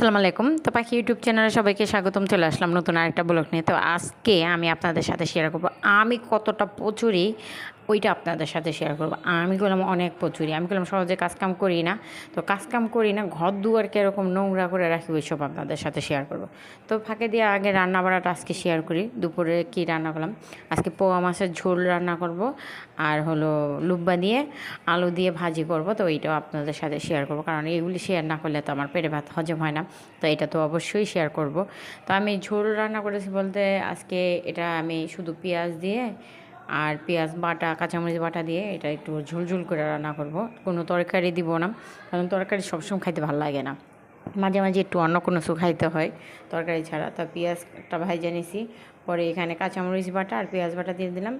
আসসালামু আলাইকুম। তো পাখি ইউটিউব চ্যানেলে সবাইকে স্বাগতম, চলে আসলাম নতুন আরেকটা ব্লগ নিয়ে। তো আজকে আমি আপনাদের সাথে শেয়ার করব, আমি কতটা প্রচুরই ওইটা আপনাদের সাথে শেয়ার করব। আমি করলাম অনেক প্রচুরই আমি করলাম সহজে কাজকাম করি না। তো কাজকাম করি না, ঘর দুয়ার কীরকম নোংরা করে রাখি, ওইসব আপনাদের সাথে শেয়ার করব। তো ফাঁকে দিয়ে আগে রান্না বাড়াটা আজকে শেয়ার করি। দুপুরে কি রান্না করলাম? আজকে পোয়া মাছের ঝোল রান্না করব। আর হলো লুব্বা দিয়ে আলু দিয়ে ভাজি করব। তো এইটাও আপনাদের সাথে শেয়ার করব। কারণ এগুলি শেয়ার না করলে তো আমার পেটে ভাত হজম হয় না। তো এটা তো অবশ্যই শেয়ার করব। তো আমি ঝোল রান্না করেছি বলতে আজকে এটা আমি শুধু পেঁয়াজ দিয়ে আর পেঁয়াজ বাটা, কাঁচামরিচ বাটা দিয়ে এটা একটু ঝুলঝুল করে রান্না করব। কোনো তরকারি দিব না, কারণ তরকারি সবসময় খাইতে ভালো লাগে না। মাঝে মাঝে একটু অন্য কোনো খাইতে হয় তরকারি ছাড়া। তো পেঁয়াজটা ভাইজা নিছি, পরে এখানে কাঁচামরিচ বাটা আর পেঁয়াজ বাটা দিয়ে দিলাম,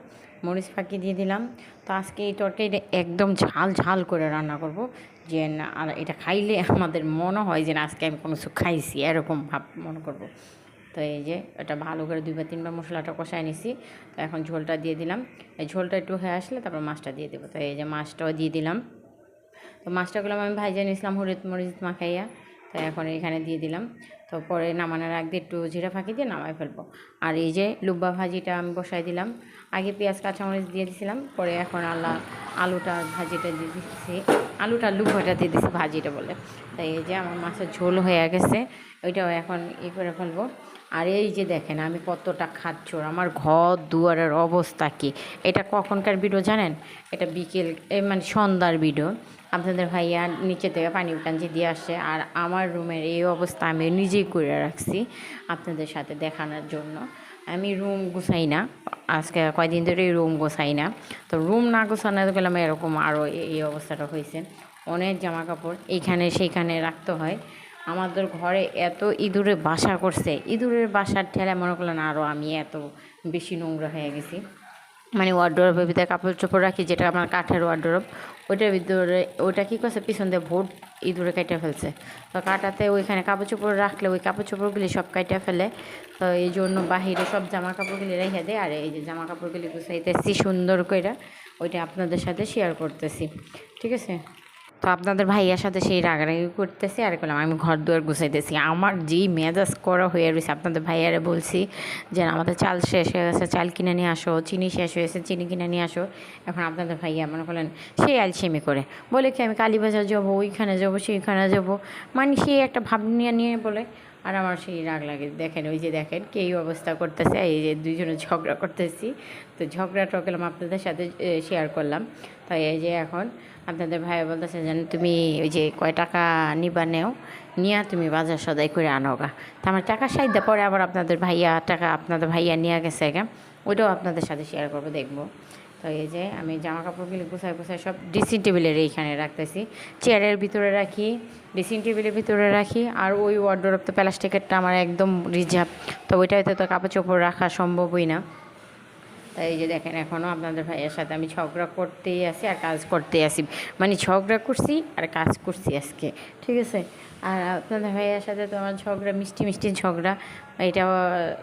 মরিচ ফাঁকি দিয়ে দিলাম। তো আজকে এই তরকারিটা একদম ঝাল ঝাল করে রান্না করব, যে আর এটা খাইলে আমাদের মনে হয় যে আজকে আমি কোনো কিছু খাইছি, এরকম ভাব মনে করব। তো এই যে এটা ভালো করে দুইবার তিনবার মশলাটা কষায় নিছি। তো এখন ঝোলটা দিয়ে দিলাম। এই ঝোলটা একটু হয়ে আসলে তারপর মাছটা দিয়ে দেবো। তো এই যে মাছটাও দিয়ে দিলাম। তো মাছটা করলাম আমি ভাইজা নিয়েছিলাম হলুদ মরিচ মাখাইয়া। তো এখন এখানে দিয়ে দিলাম। তো পরে নামানোর আগে একটু জিরা ফাঁকি দিয়ে নামাই ফেলব। আর এই যে লুব্বা ভাজিটা আমি বসাই দিলাম। আগে পেঁয়াজ, কাঁচামরিচ দিয়ে দিয়েছিলাম পরে এখন আল্লাহ আলুটা ভাজিটা দিয়ে দিচ্ছি আলুটা লুব্বাটা দিয়ে দিচ্ছি ভাজিটা বলে। তাই এই যে আমার মাছের ঝোল হয়ে গেছে। ওইটাও এখন ই করে ফেলব। আর এই যে দেখেন, আমি কতটা খাচ্ছর, আমার ঘর দুয়ারের অবস্থা কি? এটা কখনকার ভিডিও জানেন? এটা বিকেল মানে সন্ধ্যার ভিডিও আপনাদের ভাইয়া নিচে থেকে পানি টাঞ্চি দিয়ে আসছে আর আমার রুমের এই অবস্থা আমি নিজেই করে রাখছি আপনাদের সাথে দেখানোর জন্য। আমি রুম গুছাই না, আজকে কয়দিন ধরে রুম গোছাই না। তো রুম না গোছানো গেলাম এরকম আরও এই অবস্থাটা হয়েছে। অনেক জামা কাপড় এইখানে সেইখানে রাখতে হয়। আমাদের ঘরে এত ইঁদুরে বাসা করছে। ইঁদুরের বাসার ঠেলা মনে করলেন আরও আমি এত বেশি নোংরা হয়ে গেছি। মানে ওয়ার্ড্রোবের ভিতরে কাপড় চোপড় রাখি, যেটা আমার কাঠের ওয়ার্ড্রোব ওইটার ভিতরে ওইটা কী করছে, পিছন দিয়ে ভোট ইঁদুরে কেটে ফেলছে। তো কাটাতে ওইখানে কাপড় চোপড় রাখলে ওই কাপড় চোপড়গুলি সব কেটে ফেলে, তো এই জন্য বাহিরে সব জামা কাপড়গুলি রেখে দেয়, আর এই যে জামা কাপড়গুলি গুছাইতেছি সুন্দর করে ওইটা আপনাদের সাথে শেয়ার করতেছি। ঠিক আছে? তো আপনাদের ভাইয়ার সাথে সেই রাগারাগি করতেছি, আর করলাম আমি ঘর দুয়ার গুছাইতেছি। আমার যেই মেজাজ করা হয়ে রয়েছে আপনাদের ভাইয়ারে বলছি যে, আমাদের চাল শেষ হয়ে গেছে, চাল কিনে নিয়ে আসো, চিনি শেষ হয়েছে চিনি কিনে নিয়ে আসো। এখন আপনাদের ভাইয়া মনে করলেন সেই আলসেমি করে। বলে কি, আমি কালীবাজার যাব, ওইখানে যাব, সেইখানে যাব? মানে সেই একটা ভাব নিয়ে নিয়ে বলে আর আমার সেই রাগ লাগে, দেখেন, ওই যে দেখেন কে এই অবস্থা করতেছে, এই যে দুইজনে ঝগড়া করতেছি। তো ঝগড়াটা করলাম আপনাদের সাথে শেয়ার করলাম। তাই এই যে এখন আপনাদের ভাই বলতেছে যেন তুমি ওই যে কয় টাকা নিবা নেও, নিয়ে তুমি বাজার সদাই করে আনো গা। তো আমার টাকা সাইডে পরে আবার আপনাদের ভাইয়া, টাকা আপনাদের ভাইয়া নিয়ে গেছে ওইটাও আপনাদের সাথে শেয়ার করব, দেখব। তো এই যে আমি জামা কাপড়গুলি গুছাই গুছাই সব ড্রেসিং টেবিলের এইখানে রাখতেছি। চেয়ারের ভিতরে রাখি ড্রেসিং টেবিলের ভিতরে রাখি। আর ওই ওয়ার্ডরোব তো প্লাস্টিকেরটা আমার একদম রিজার্ভ তো ওইটাতে তো কাপড় চোপড় রাখা সম্ভবই না। তাই এই যে দেখেন এখনও আপনাদের ভাইয়ের সাথে আমি ঝগড়া করতেই আসি আর কাজ করতেই আসি মানে ঝগড়া করছি আর কাজ করছি আজকে, ঠিক আছে? আর আপনাদের ভাইয়ের সাথে তো আমার ঝগড়া, মিষ্টি মিষ্টি ঝগড়া, এটাও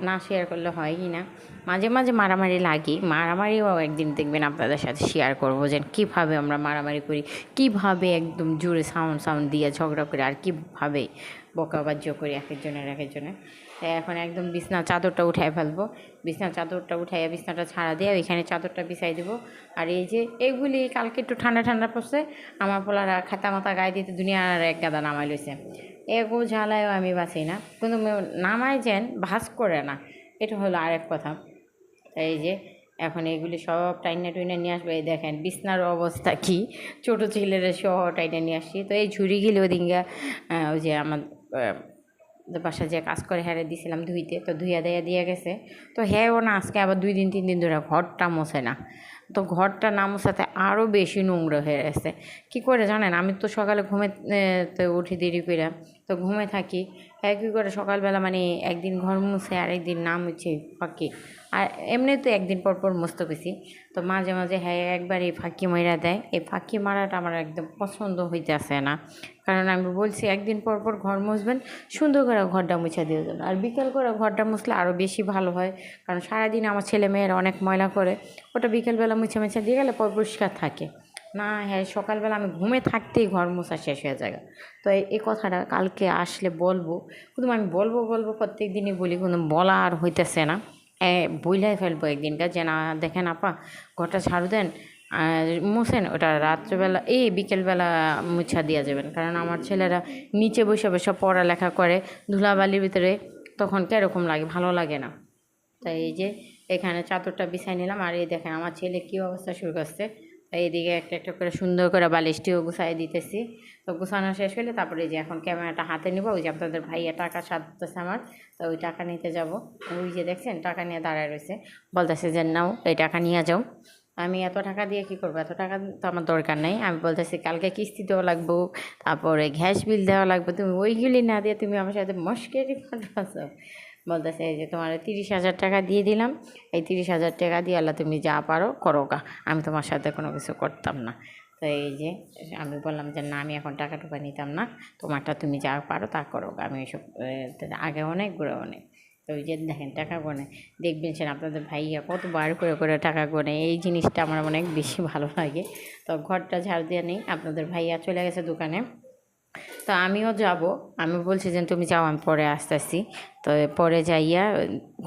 না শেয়ার করলে হয় কি না? মাঝে মাঝে মারামারি লাগি, মারামারিও একদিন দেখবেন আপনাদের সাথে শেয়ার করব যে কীভাবে আমরা মারামারি করি, কীভাবে একদম জোরে সাউন্ড সাউন্ড দিয়ে ঝগড়া করি আর কীভাবে বকাবাজ্য করি এক একজনের এক একজনের তাই এখন একদম বিছনা চাদরটা উঠাই ফেলব। বিছনা চাদরটা উঠাইয়া বিছনাটা ছাড়া দিয়ে ওইখানে চাদরটা বিছাই দেবো। আর এই যে এগুলি কালকে একটু ঠান্ডা ঠান্ডা পড়ছে, আমার পোলারা খাতা মাথা গায়ে দিতে দুনিয়ার এক গাদা নামাই লইছে। এগো ঝালায়ও আমি বাঁচি না। কিন্তু নামাই যেন ভাস করে না। এটা হলো আরেক কথা। এই যে এখন এগুলি সব টাইনা টুইনা নিয়ে আসবে। এই দেখেন বিছনার অবস্থা কি? ছোটো ছেলেরা সহ টাইনা নিয়ে আসছি। তো এই ঝুড়ি গেলে ওদিনগা ওই যে আমার বাসা যে কাজ করে হ্যারে দিছিলাম ধুইতে, তো ধুইয়া দেয়া দিয়ে গেছে। তো হ্যাঁ ও না আজকে আবার দুই দিন, তিন দিন ধরে ঘরটা মোছে না। তো ঘরটা না মোছাতে আরও বেশি নোংরা হয়ে গেছে। কী করে জানেন? আমি তো সকালে ঘুমে উঠি দেরি করে তো ঘুমে থাকি। হ্যাঁ কী করে সকালবেলা মানে একদিন ঘর মুছে আর একদিন না মুছে ফাঁকি। আর এমনি তো একদিন পর পর মুছতে গেছি তো মাঝে মাঝে হ্যাঁ একবার এই ফাঁকি মারা দেয়। এই ফাঁকি মারাটা আমার একদম পছন্দ হইতেছে না। কারণ আমি বলছি, একদিন পর পর ঘর মুছবেন, সুন্দর করে ঘরটা মুছে দিয়ে দেবেন। আর বিকেল করে ঘরটা মুছলে আরও বেশি ভালো হয়। কারণ সারাদিন আমার ছেলে মেয়েরা অনেক ময়লা করে, ওটা বিকেলবেলা মুছে মুছে দিয়ে গেলে পর পরিষ্কার থাকে। না হ্যাঁ সকালবেলা আমি ঘুমে থাকতেই ঘর মোছা শেষ হয়ে যায়। তো এই- কথাটা কালকে আসলে বলব। কিন্তু আমি বলব বলব প্রত্যেক দিনই বলি, কিন্তু বলা আর হইতেছে না। বইলাই ফেলব একদিনকার যে না, দেখেন আপা, ঘরটা ঝাড়ু দেন মুছেন, ওটা রাত্রেবেলা, এই বিকেলবেলা মুছা দিয়ে যাবেন। কারণ আমার ছেলেরা নিচে বসে বসে পড়ালেখা করে, ধুলাবালির ভিতরে, তখন কীরকম লাগে, ভালো লাগে না। তাই এই যে, এখানে চাদরটা বিছাই নিলাম, আর এই দেখেন, আমার ছেলে কী অবস্থা শুরু করছে। এইদিকে একটা একটা করে সুন্দর করে বালিশটিও গুছাই দিতেছি। তো গুছানো শেষ হলে তারপরে যে এখন ক্যামেরাটা হাতে নিব, ওই যে আপনাদের ভাইয়া টাকা সারতেছে আমার, তো ওই টাকা নিতে যাব। ওই যে দেখছেন, টাকা নিয়ে দাঁড়ায় রয়েছে। বলতেছে যে, নাও, এই টাকা নিয়ে যাও। আমি, এত টাকা দিয়ে কী করব? এত টাকা তো আমার দরকার নেই। আমি বলতেছি, কালকে কিস্তি দেওয়া লাগবো, তারপরে গ্যাস বিল দেওয়া লাগবে, তুমি ওইগুলি না দিয়ে তুমি আমার সাথে মস্কেরি ফাটাছো বলতেছে, এই যে তোমার তিরিশ হাজার টাকা দিয়ে দিলাম। এই তিরিশ হাজার টাকা দিয়ে আল্লাহ তুমি যা পারো করো গা। আমি তোমার সাথে কোনো কিছু করতাম না। তো এই যে আমি বললাম যে, না, আমি এখন টাকা টুকা নিতাম না। তোমারটা তুমি যা পারো তা করো। আমি এসব আগে অনেক, ঘুরে অনেক। তো ওই যে দেখেন টাকা গনে। দেখবেন সেন আপনাদের ভাইয়া কত বার করে করে টাকা গনে। এই জিনিসটা আমার অনেক বেশি ভালো লাগে। তো ঘরটা ঝাড় দিয়ে নেই। আপনাদের ভাইয়া চলে গেছে দোকানে। তো আমিও যাব। আমি বলছি যে, তুমি যাও, আমি পরে আসতেছি। তো পরে যাইয়া,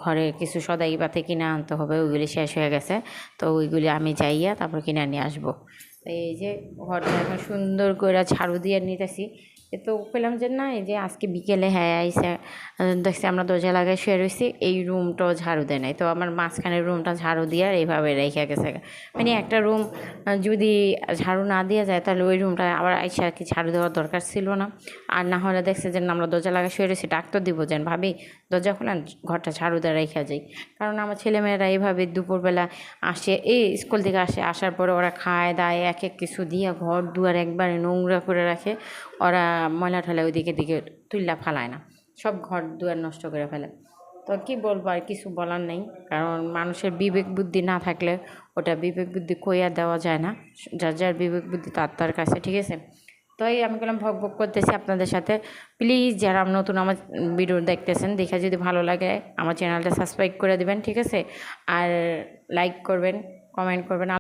ঘরে কিছু সদাই পাতে কিনে আনতে হবে, ওইগুলি শেষ হয়ে গেছে। তো ওইগুলি আমি যাইয়া তারপর কিনে নিয়ে আসব। এই যে ঘরটা এখন সুন্দর করে ঝাড়ু দিয়ে নিতেছি। তো পেলাম যে না, এই যে আজকে বিকেলে হ্যাঁ আইসে দেখছি আমরা দরজা লাগাই শুয়ে রয়েছি এই রুমটাও ঝাড়ু দেয় নাই। তো আমার মাঝখানের রুমটা ঝাড়ু দিয়ে আর এইভাবে রেখে গেছে। মানে একটা রুম যদি ঝাড়ু না দেওয়া যায়, তাহলে ওই রুমটা আবার আইসা আর কি ঝাড়ু দেওয়ার দরকার ছিল না। আর না হলে দেখছে যে আমরা দরজা লাগাই শুয়ে রয়েছি ডাক্তার দিব যেন। ভাবি, দরজা খোলেন, ঘরটা ঝাড়ু দিয়ে রেখে যাই। কারণ আমার ছেলেমেয়েরা এইভাবে দুপুরবেলা আসে, এই স্কুল থেকে আসে, আসার পরে ওরা খায়, দায় এক এক কিছু দিয়ে ঘর দুয়ার একবারে নোংরা করে রাখে। ওরা ময়লা ঠেলা ওইদিকে দিকে তুল্লা ফালায় না। সব ঘর দুয়ার নষ্ট করে ফেলে। তো কি বলব আর কিছু বলার নেই। কারণ মানুষের বিবেক বুদ্ধি না থাকলে ওটা বিবেক বুদ্ধি কইয়া দেওয়া যায় না। যার যার বিবেক বুদ্ধি তার তার কাছে, ঠিক আছে? তো এই আমি বললাম ভক ভক করতেছি আপনাদের সাথে। প্লিজ যারা নতুন আমার ভিডিও দেখতেছেন, দেখে যদি ভালো লাগে আমার চ্যানেলটা সাবস্ক্রাইব করে দেবেন, ঠিক আছে? আর লাইক করবেন, কমেন্ট করবেন।